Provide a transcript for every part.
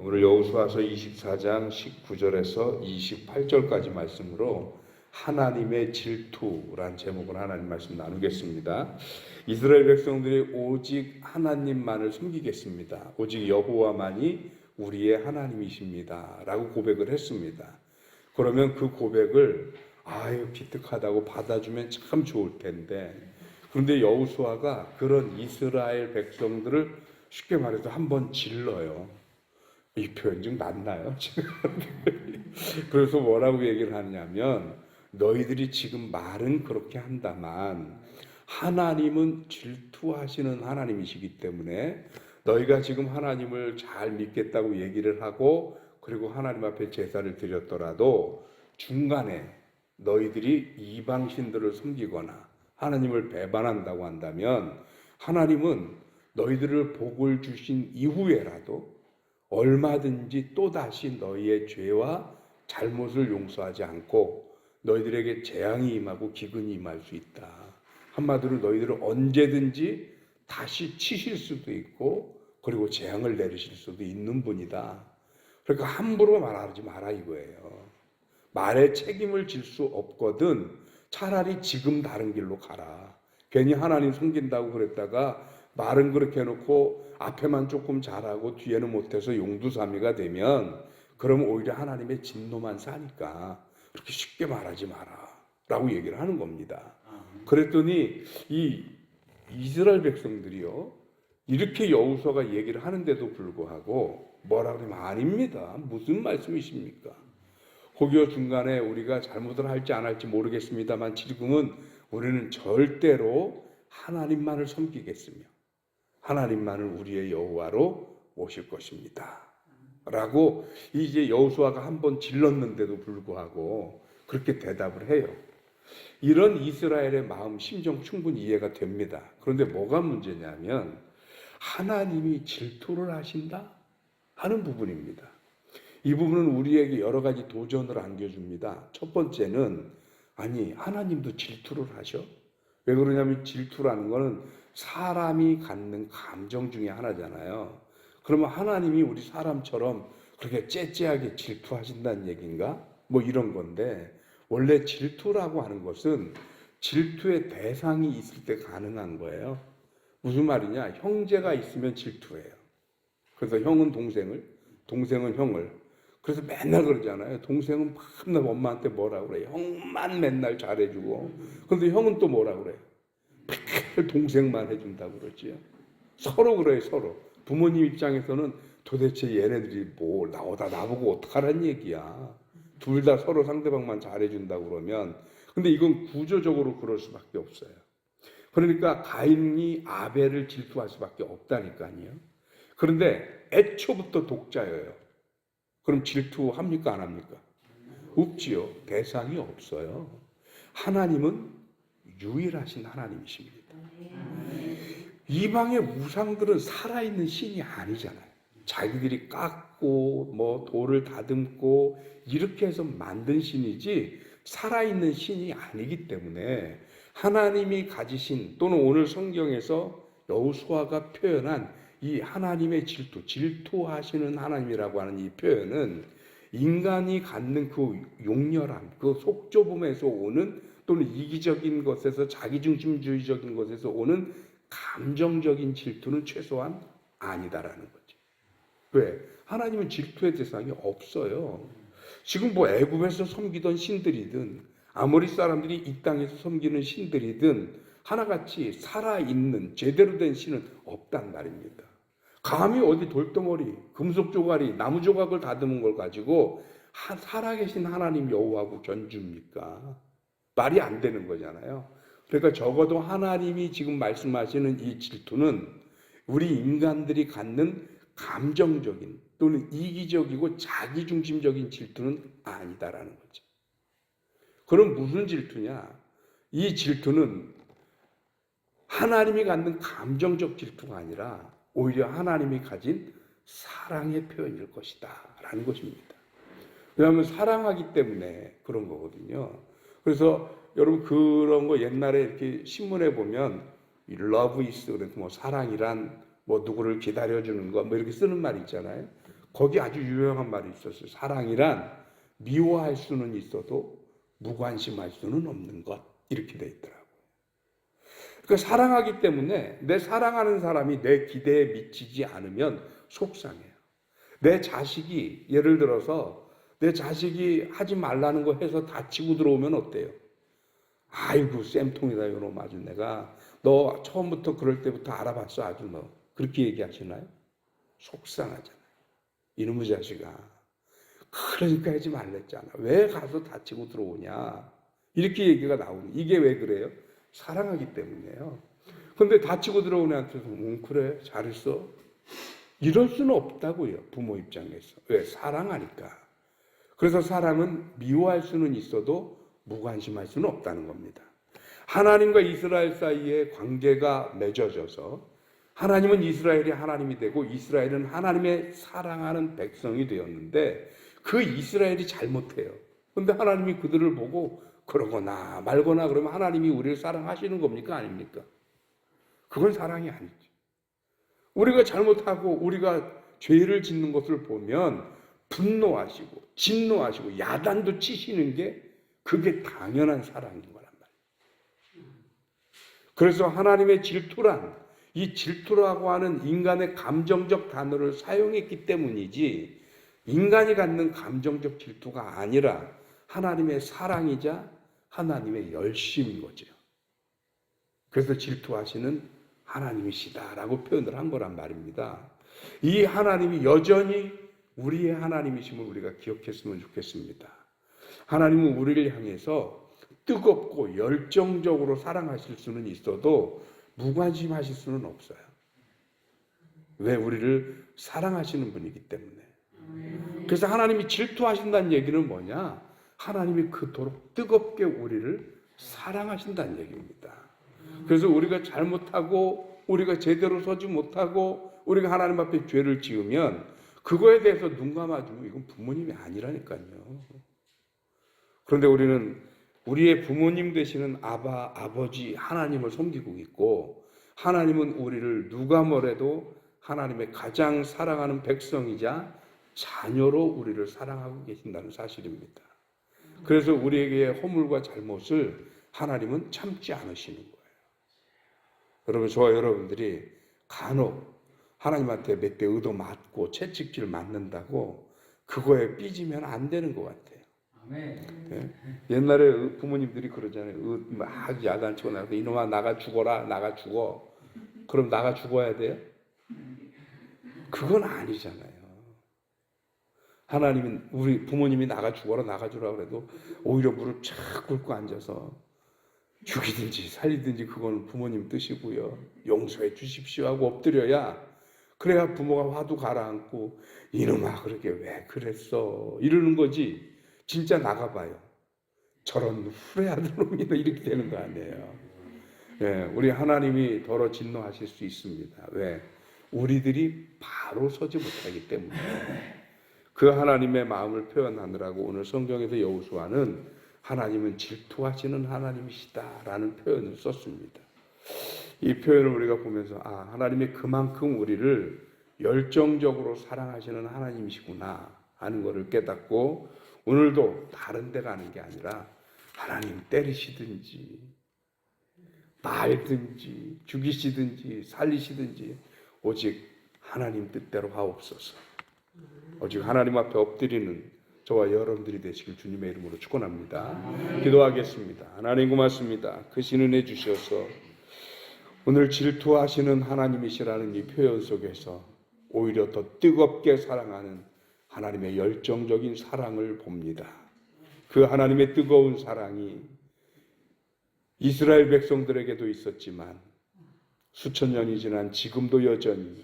오늘 여호수아서 24장 19절에서 28절까지 말씀으로 하나님의 질투란 제목을 하나님 말씀 나누겠습니다. 이스라엘 백성들이 오직 하나님만을 섬기겠습니다. 오직 여호와만이 우리의 하나님이십니다라고 고백을 했습니다. 그러면 그 고백을 아유 기특하다고 받아주면 참 좋을 텐데 그런데 여호수아가 그런 이스라엘 백성들을 쉽게 말해서 한번 질러요. 이 표현 좀 맞나요? 그래서 뭐라고 얘기를 하냐면 너희들이 지금 말은 그렇게 한다만 하나님은 질투하시는 하나님이시기 때문에 너희가 지금 하나님을 잘 믿겠다고 얘기를 하고 그리고 하나님 앞에 제사를 드렸더라도 중간에 너희들이 이방 신들을 섬기거나 하나님을 배반한다고 한다면 하나님은 너희들을 복을 주신 이후에라도 얼마든지 또다시 너희의 죄와 잘못을 용서하지 않고 너희들에게 재앙이 임하고 기근이 임할 수 있다. 한마디로 너희들을 언제든지 다시 치실 수도 있고 그리고 재앙을 내리실 수도 있는 분이다. 그러니까 함부로 말하지 마라 이거예요. 말에 책임을 질 수 없거든 차라리 지금 다른 길로 가라. 괜히 하나님 섬긴다고 그랬다가 말은 그렇게 해놓고 앞에만 조금 잘하고 뒤에는 못해서 용두사미가 되면 그럼 오히려 하나님의 진노만 사니까 그렇게 쉽게 말하지 마라. 라고 얘기를 하는 겁니다. 그랬더니 이 이스라엘 백성들이요. 이렇게 여우서가 얘기를 하는데도 불구하고 뭐라 그러면 아닙니다. 무슨 말씀이십니까? 혹여 중간에 우리가 잘못을 할지 안 할지 모르겠습니다만 지금은 우리는 절대로 하나님만을 섬기겠으며 하나님만을 우리의 여호와로 모실 것입니다. 라고 이제 여호수아가 한 번 질렀는데도 불구하고 그렇게 대답을 해요. 이런 이스라엘의 마음 심정 충분히 이해가 됩니다. 그런데 뭐가 문제냐면 하나님이 질투를 하신다 하는 부분입니다. 이 부분은 우리에게 여러 가지 도전을 안겨줍니다. 첫 번째는 아니 하나님도 질투를 하셔? 왜 그러냐면 질투라는 거는 사람이 갖는 감정 중에 하나잖아요. 그러면 하나님이 우리 사람처럼 그렇게 째째하게 질투하신다는 얘기인가? 뭐 이런 건데 원래 질투라고 하는 것은 질투의 대상이 있을 때 가능한 거예요. 무슨 말이냐? 형제가 있으면 질투해요. 그래서 형은 동생을, 동생은 형을. 그래서 맨날 그러잖아요. 동생은 맨날 엄마한테 뭐라 그래요? 형만 맨날 잘해주고. 그런데 형은 또 뭐라 그래요? 동생만 해준다고 그러지요. 서로 그래요, 서로. 부모님 입장에서는 도대체 얘네들이 뭐 나오다 나보고 어떡하란 얘기야. 둘 다 서로 상대방만 잘해준다고 그러면. 근데 이건 구조적으로 그럴 수밖에 없어요. 그러니까 가인이 아벨을 질투할 수밖에 없다니까요. 그런데 애초부터 독자예요. 그럼 질투합니까 안 합니까? 없지요. 대상이 없어요. 하나님은 유일하신 하나님이십니다. 이방의 우상들은 살아있는 신이 아니잖아요. 자기들이 깎고 뭐 돌을 다듬고 이렇게 해서 만든 신이지 살아있는 신이 아니기 때문에 하나님이 가지신 또는 오늘 성경에서 여호수아가 표현한 이 하나님의 질투, 질투하시는 하나님이라고 하는 이 표현은 인간이 갖는 그 용렬함, 그 속좁음에서 오는 또는 이기적인 것에서 자기중심주의적인 것에서 오는 감정적인 질투는 최소한 아니다라는 거죠. 왜? 하나님은 질투의 대상이 없어요. 지금 뭐 애굽에서 섬기던 신들이든 아모리 사람들이 이 땅에서 섬기는 신들이든 하나같이 살아있는 제대로 된 신은 없단 말입니다. 감히 어디 돌덩어리, 금속 조각이, 나무 조각을 다듬은 걸 가지고 하, 살아계신 하나님 여호와하고 견줍니까? 말이 안 되는 거잖아요. 그러니까 적어도 하나님이 지금 말씀하시는 이 질투는 우리 인간들이 갖는 감정적인 또는 이기적이고 자기중심적인 질투는 아니다라는 거죠. 그럼 무슨 질투냐? 이 질투는 하나님이 갖는 감정적 질투가 아니라 오히려 하나님이 가진 사랑의 표현일 것이다. 라는 것입니다. 왜냐하면 사랑하기 때문에 그런 거거든요. 그래서 여러분 그런 거 옛날에 이렇게 신문에 보면 love is 뭐 사랑이란 뭐 누구를 기다려주는 거 뭐 이렇게 쓰는 말 있잖아요. 거기 아주 유명한 말이 있었어요. 사랑이란 미워할 수는 있어도 무관심할 수는 없는 것 이렇게 돼 있더라고요. 그러니까 사랑하기 때문에 내 사랑하는 사람이 내 기대에 미치지 않으면 속상해요. 내 자식이 예를 들어서 내 자식이 하지 말라는 거 해서 다치고 들어오면 어때요? 아이고 쌤통이다 이놈 아주 내가 너 처음부터 그럴 때부터 알아봤어 아주 너 그렇게 얘기하시나요? 속상하잖아요. 이놈의 자식아 그러니까 하지 말랬잖아. 왜 가서 다치고 들어오냐? 이렇게 얘기가 나오는 이게 왜 그래요? 사랑하기 때문이에요. 근데 다치고 들어오는 애한테서 응 그래 잘했어. 이럴 수는 없다고요. 부모 입장에서. 왜? 사랑하니까. 그래서 사랑은 미워할 수는 있어도 무관심할 수는 없다는 겁니다. 하나님과 이스라엘 사이에 관계가 맺어져서 하나님은 이스라엘이 하나님이 되고 이스라엘은 하나님의 사랑하는 백성이 되었는데 그 이스라엘이 잘못해요. 근데 하나님이 그들을 보고 그러거나 말거나 그러면 하나님이 우리를 사랑하시는 겁니까? 아닙니까? 그건 사랑이 아니죠. 우리가 잘못하고 우리가 죄를 짓는 것을 보면 분노하시고 진노하시고 야단도 치시는 게 그게 당연한 사랑인 거란 말이에요. 그래서 하나님의 질투란 이 질투라고 하는 인간의 감정적 단어를 사용했기 때문이지 인간이 갖는 감정적 질투가 아니라 하나님의 사랑이자 하나님의 열심인 거죠. 그래서 질투하시는 하나님이시다라고 표현을 한 거란 말입니다. 이 하나님이 여전히 우리의 하나님이심을 우리가 기억했으면 좋겠습니다. 하나님은 우리를 향해서 뜨겁고 열정적으로 사랑하실 수는 있어도 무관심하실 수는 없어요. 왜 우리를 사랑하시는 분이기 때문에. 그래서 하나님이 질투하신다는 얘기는 뭐냐? 하나님이 그토록 뜨겁게 우리를 사랑하신다는 얘기입니다. 그래서 우리가 잘못하고 우리가 제대로 서지 못하고 우리가 하나님 앞에 죄를 지으면 그거에 대해서 눈 감아주면 이건 부모님이 아니라니까요. 그런데 우리는 우리의 부모님 되시는 아바, 아버지 하나님을 섬기고 있고 하나님은 우리를 누가 뭐래도 하나님의 가장 사랑하는 백성이자 자녀로 우리를 사랑하고 계신다는 사실입니다. 그래서 우리에게 허물과 잘못을 하나님은 참지 않으시는 거예요. 여러분, 저와 여러분들이 간혹 하나님한테 몇대 의도 맞고 채찍질 맞는다고 그거에 삐지면 안 되는 것 같아요. 예? 옛날에 부모님들이 그러잖아요. 의- 막 야단치고 나서 이놈아 나가 죽어라, 나가 죽어. 그럼 나가 죽어야 돼요? 그건 아니잖아요. 하나님은 우리 부모님이 나가 죽어라, 나가 주라 그래도 오히려 무릎 착 꿇고 앉아서 죽이든지 살리든지 그거는 부모님 뜻이고요. 용서해 주십시오 하고 엎드려야 그래야 부모가 화도 가라앉고 이놈아 그렇게 왜 그랬어 이러는 거지 진짜 나가봐요. 저런 후레하던 놈이나 이렇게 되는 거 아니에요. 예, 우리 하나님이 더러 진노하실 수 있습니다. 왜? 우리들이 바로 서지 못하기 때문에 그 하나님의 마음을 표현하느라고 오늘 성경에서 여호수아는 하나님은 질투하시는 하나님이시다라는 표현을 썼습니다. 이 표현을 우리가 보면서 아 하나님이 그만큼 우리를 열정적으로 사랑하시는 하나님이시구나 하는 것을 깨닫고 오늘도 다른 데 가는 게 아니라 하나님 때리시든지 말든지 죽이시든지 살리시든지 오직 하나님 뜻대로 하옵소서. 오직 하나님 앞에 엎드리는 저와 여러분들이 되시길 주님의 이름으로 축원합니다. 기도하겠습니다. 하나님 고맙습니다. 그 신은혜 주셔서 오늘 질투하시는 하나님이시라는 이 표현 속에서 오히려 더 뜨겁게 사랑하는 하나님의 열정적인 사랑을 봅니다. 그 하나님의 뜨거운 사랑이 이스라엘 백성들에게도 있었지만 수천 년이 지난 지금도 여전히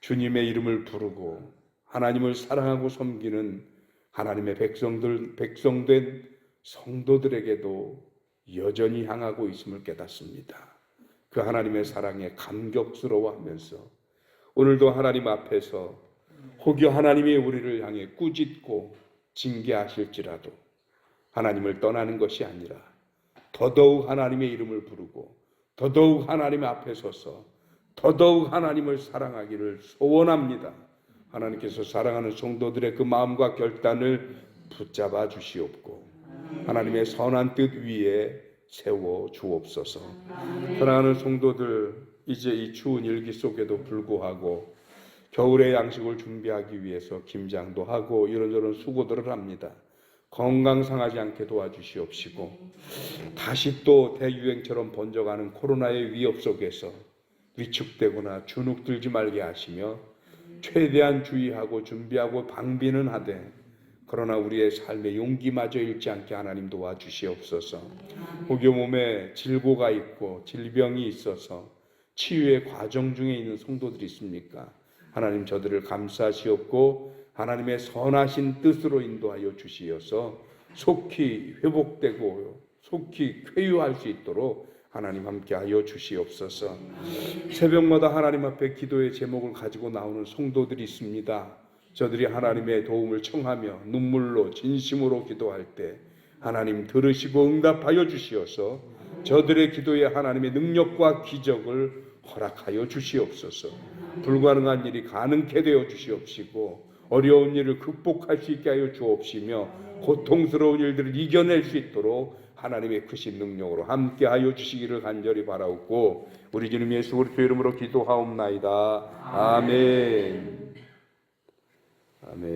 주님의 이름을 부르고 하나님을 사랑하고 섬기는 하나님의 백성들 백성된 성도들에게도 여전히 향하고 있음을 깨닫습니다. 그 하나님의 사랑에 감격스러워하면서 오늘도 하나님 앞에서 혹여 하나님이 우리를 향해 꾸짖고 징계하실지라도 하나님을 떠나는 것이 아니라 더더욱 하나님의 이름을 부르고 더더욱 하나님 앞에 서서 더더욱 하나님을 사랑하기를 소원합니다. 하나님께서 사랑하는 성도들의 그 마음과 결단을 붙잡아 주시옵고 하나님의 선한 뜻 위에 세워 주옵소서. 사랑하는 성도들 이제 이 추운 일기 속에도 불구하고 겨울의 양식을 준비하기 위해서 김장도 하고 이런저런 수고들을 합니다. 건강 상하지 않게 도와주시옵시고 다시 또 대유행처럼 번져가는 코로나의 위협 속에서 위축되거나 주눅 들지 말게 하시며 최대한 주의하고 준비하고 방비는 하되 그러나 우리의 삶의 용기마저 잃지 않게 하나님 도와주시옵소서. 혹여 몸에 질고가 있고 질병이 있어서 치유의 과정 중에 있는 성도들이 있습니까? 하나님 저들을 감사하시옵고 하나님의 선하신 뜻으로 인도하여 주시어서 속히 회복되고 속히 쾌유할 수 있도록 하나님 함께하여 주시옵소서. 새벽마다 하나님 앞에 기도의 제목을 가지고 나오는 성도들이 있습니다. 저들이 하나님의 도움을 청하며 눈물로 진심으로 기도할 때 하나님 들으시고 응답하여 주시어서 저들의 기도에 하나님의 능력과 기적을 허락하여 주시옵소서. 불가능한 일이 가능케 되어 주시옵시고 어려운 일을 극복할 수 있게 하여 주옵시며 고통스러운 일들을 이겨낼 수 있도록 하나님의 크신 능력으로 함께 하여 주시기를 간절히 바라옵고 우리 주님 예수 그리스도 이름으로 기도하옵나이다. 아멘.